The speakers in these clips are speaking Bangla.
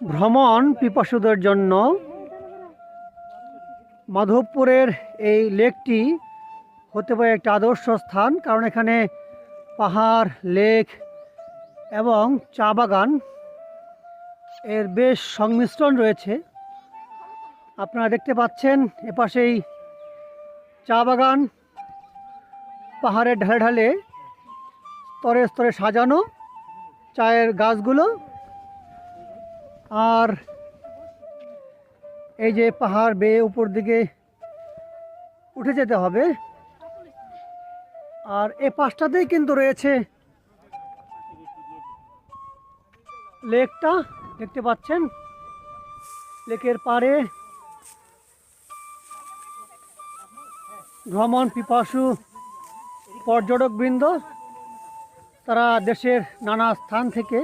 ভ্রমণ পিপাসুদের জন্য মাধবপুরের এই লেকটি হতে পারে একটা আদর্শ স্থান, কারণ এখানে পাহাড়, লেক এবং চা বাগান এর বেশ সংমিশ্রণ রয়েছে। আপনারা দেখতে পাচ্ছেন এপাশেই চা বাগান, পাহাড়ের ঢালে ঢালে স্তরে স্তরে সাজানো চায়ের গাছগুলো। আর এই যে পাহাড় বেয়ে উপর দিকে উঠে যেতে হবে। আর এ পাশটাতেই কিন্তু রয়েছে লেকটা, দেখতে পাচ্ছেন? লেকের পাড়ে ভ্রমণ পিপাসু পর্যটকবৃন্দ, তারা দেশের নানা স্থান থেকে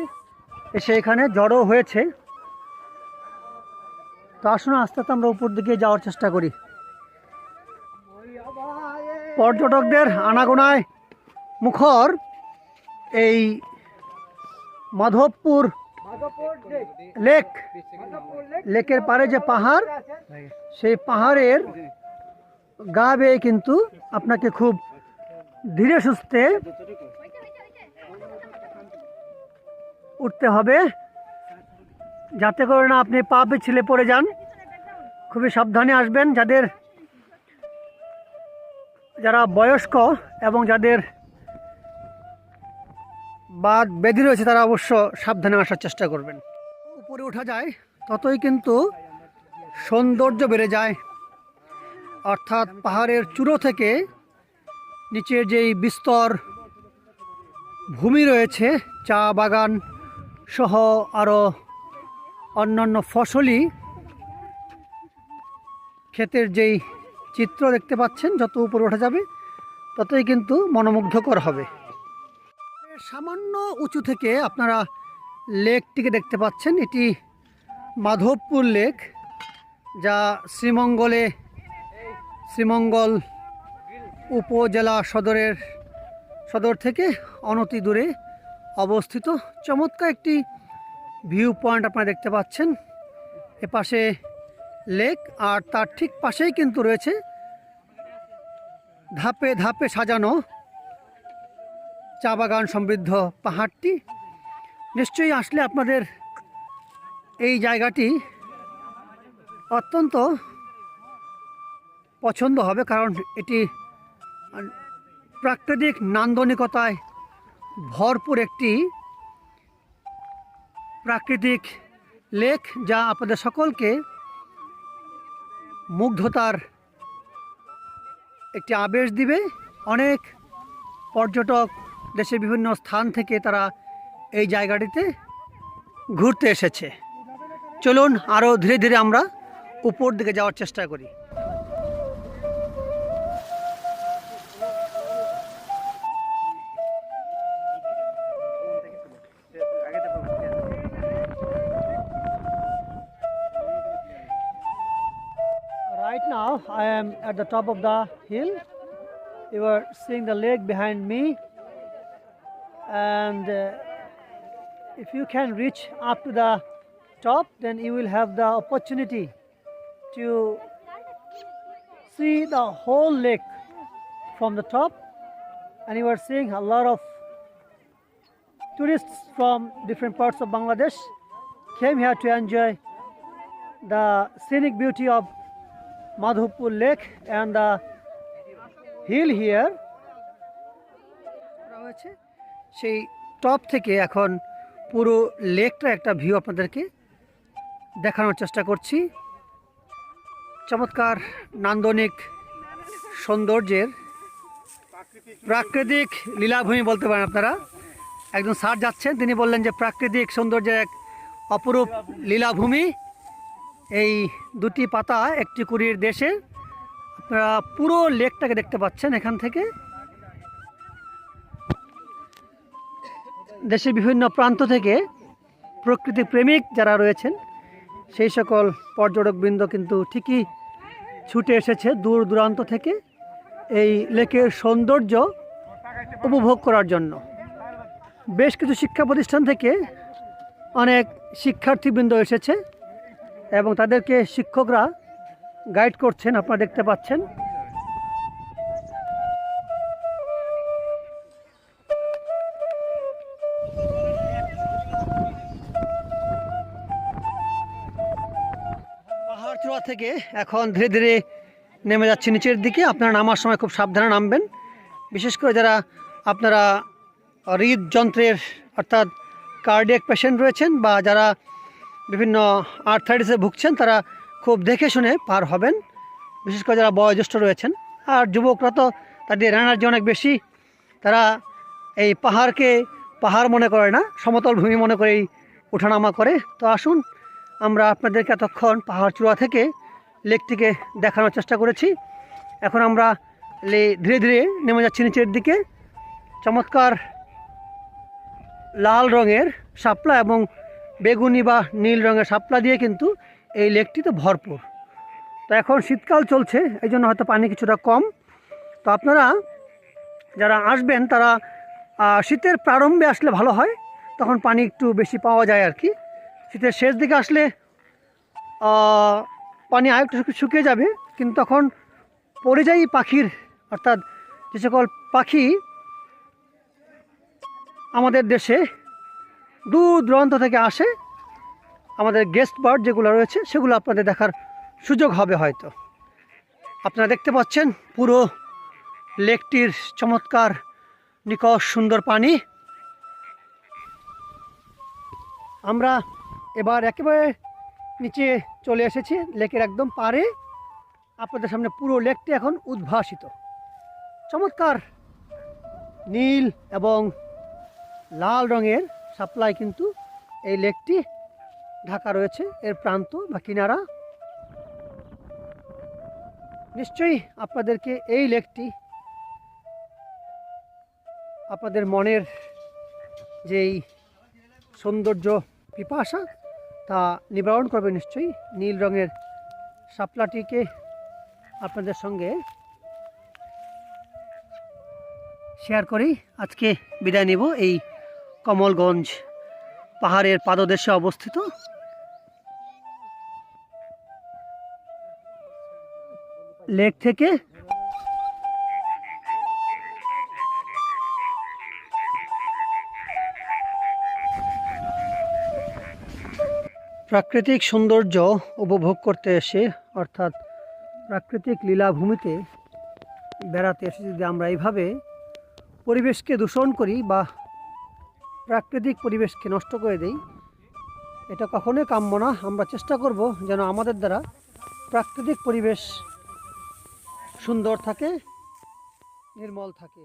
এসে এখানে জড়ো হয়েছে। তো আসুন, আস্তে আস্তে আমরা উপর দিকে যাওয়ার চেষ্টা করি। পর্যটকদের আনাগোনায় মুখর এই মাধবপুর লেক। লেকের পারে যে পাহাড়, সেই পাহাড়ের গা বেয়ে কিন্তু আপনাকে খুব ধীরে সুস্থে উঠতে হবে। যাতে করে না আপনি পা পিছলে পড়ে যান। খুবই সাবধানে আসবেন যাদের যারা বয়স্ক এবং যাদের বাদ বেঁধে রয়েছে তারা অবশ্য সাবধানে আসার চেষ্টা করবেন। উপরে ওঠা যায়, ততই কিন্তু সৌন্দর্য বেড়ে যায়। অর্থাৎ পাহাড়ের চূড়ো থেকে নিচের যেই বিস্তর ভূমি রয়েছে, চা বাগান সহ আরও অন্যান্য ফসলি ক্ষেতের যেই চিত্র দেখতে পাচ্ছেন, যত উপরে ওঠা যাবে, ততই কিন্তু মনোমুগ্ধকর হবে। সামান্য উঁচু থেকে আপনারা লেকটিকে দেখতে পাচ্ছেন। এটি মাধবপুর লেক, যা শ্রীমঙ্গলে, শ্রীমঙ্গল উপজেলা সদরের সদর থেকে অনতি দূরে অবস্থিত। চমৎকার একটি ভিউ পয়েন্ট আপনারা দেখতে পাচ্ছেন। এপাশে লেক আর তার ঠিক পাশেই কিন্তু রয়েছে ধাপে ধাপে সাজানো চা বাগান সমৃদ্ধ পাহাড়টি। নিশ্চয়ই আসলে আপনাদের এই জায়গাটি অত্যন্ত পছন্দ হবে, কারণ এটি প্রাকৃতিক নান্দনিকতায় ভরপুর একটি প্রাকৃতিক লেক যা আপনাদের সকলকে মুগ্ধতার একটি আবেশ দিবে। অনেক পর্যটক দেশের বিভিন্ন স্থান থেকে তারা এই জায়গাটিতে ঘুরতে এসেছে। চলুন আরও ধীরে ধীরে আমরা উপর দিকে যাওয়ার চেষ্টা করি। Now, I am at the top of the hill. You are seeing the lake behind me, and uh, if you can reach up to the top, then you will have the opportunity to see the whole lake from the top, and you are seeing a lot of tourists from different parts of Bangladesh came here to enjoy the scenic beauty of Madhupur Lake and the hill here. হয়েছে। সেই টপ থেকে এখন পুরো লেকটা একটা ভিউ আপনাদেরকে দেখানোর চেষ্টা করছি। চমৎকার নান্দনিক সৌন্দর্যের প্রাকৃতিক লীলাভূমি বলতে পারেন আপনারা। একজন স্যার যাচ্ছেন, তিনি বললেন যে প্রাকৃতিক সৌন্দর্যের এক অপরূপ লীলাভূমি। এই দুটি পাতা একটি কুড়ির দেশে। আপনারা পুরো লেকটাকে দেখতে পাচ্ছেন এখান থেকে। দেশের বিভিন্ন প্রান্ত থেকে প্রকৃতি প্রেমিক যারা রয়েছেন, সেই সকল পর্যটকবৃন্দ কিন্তু ঠিকই ছুটে এসেছে দূর দূরান্ত থেকে এই লেকের সৌন্দর্য উপভোগ করার জন্য। বেশ কিছু শিক্ষা প্রতিষ্ঠান থেকে অনেক শিক্ষার্থীবৃন্দ এসেছে। এবং তাদেরকে শিক্ষকরা গাইড করছেন, আপনারা দেখতে পাচ্ছেন। পাহাড় চূড়া থেকে এখন ধীরে ধীরে নেমে যাচ্ছে নিচের দিকে। আপনারা নামার সময় খুব সাবধানে নামবেন। বিশেষ করে যারা আপনারা হৃদযন্ত্রের অর্থাৎ কার্ডিয়াক পেশেন্ট রয়েছেন বা যারা বিভিন্ন আর্থাইটিসে ভুগছেন, তারা খুব দেখে শুনে পার হবেন। বিশেষ করে যারা বয়োজ্যেষ্ঠ রয়েছেন। আর যুবকরা তো তাদের এনার্জি অনেক বেশি। তারা এই পাহাড়কে পাহাড় মনে করে না, সমতল ভূমি মনে করেই ওঠানামা করে। তো আসুন, আমরা আপনাদেরকে এতক্ষণ পাহাড় চূড়া থেকে লেকটিকে দেখানোর চেষ্টা করেছি। এখন আমরা ধীরে ধীরে নেমে যাচ্ছি নিচের দিকে। চমৎকার লাল রঙের শাপলা এবং বেগুনি বা নীল রঙের শাপলা দিয়ে কিন্তু এই লেকটিতে ভরপুর। তো এখন শীতকাল চলছে, এই জন্য হয়তো পানি কিছুটা কম। তো আপনারা যারা আসবেন, তারা শীতের প্রারম্ভে আসলে ভালো হয়, তখন পানি একটু বেশি পাওয়া যায় আর কি। শীতের শেষ দিকে আসলে পানি আর একটু শুকিয়ে যাবে, কিন্তু তখন পরিযায়ী পাখির, অর্থাৎ যে সকল পাখি আমাদের দেশে দূর দূরান্ত থেকে আসে আমাদের গেস্ট বার্ড যেগুলো রয়েছে, সেগুলো আপনাদের দেখার সুযোগ হবে হয়তো। আপনারা দেখতে পাচ্ছেন পুরো লেকটির চমৎকার নিকষ সুন্দর পানি। আমরা এবার একেবারে নিচে চলে এসেছি, লেকের একদম পারে আপনাদের সামনে পুরো লেকটি এখন উদ্ভাসিত। চমৎকার নীল এবং লাল রঙের সাপ্লাই কিন্তু এই লেকটি ঢাকা রয়েছে, এর প্রান্ত বা কিনারা। নিশ্চয়ই আপনাদেরকে এই লেকটি আপনাদের মনের যেই সৌন্দর্য পিপাসা তা নিবারণ করবে নিশ্চয়ই। নীল রঙের শাপলাটিকে আপনাদের সঙ্গে শেয়ার করেই আজকে বিদায় নেব এই কমলগঞ্জ পাহাড়ের পাদদেশে অবস্থিত। লেক থেকে প্রাকৃতিক সৌন্দর্য উপভোগ করতে এসে, অর্থাৎ প্রাকৃতিক লীলাভূমিতে বেড়াতে এসে যদি আমরা এইভাবে পরিবেশকে দূষণ করি বা প্রাকৃতিক পরিবেশকে নষ্ট করে দেই, এটা কখনোই কাম্য না। আমরা চেষ্টা করব যেন আমাদের দ্বারা প্রাকৃতিক পরিবেশ সুন্দর থাকে, নির্মল থাকে।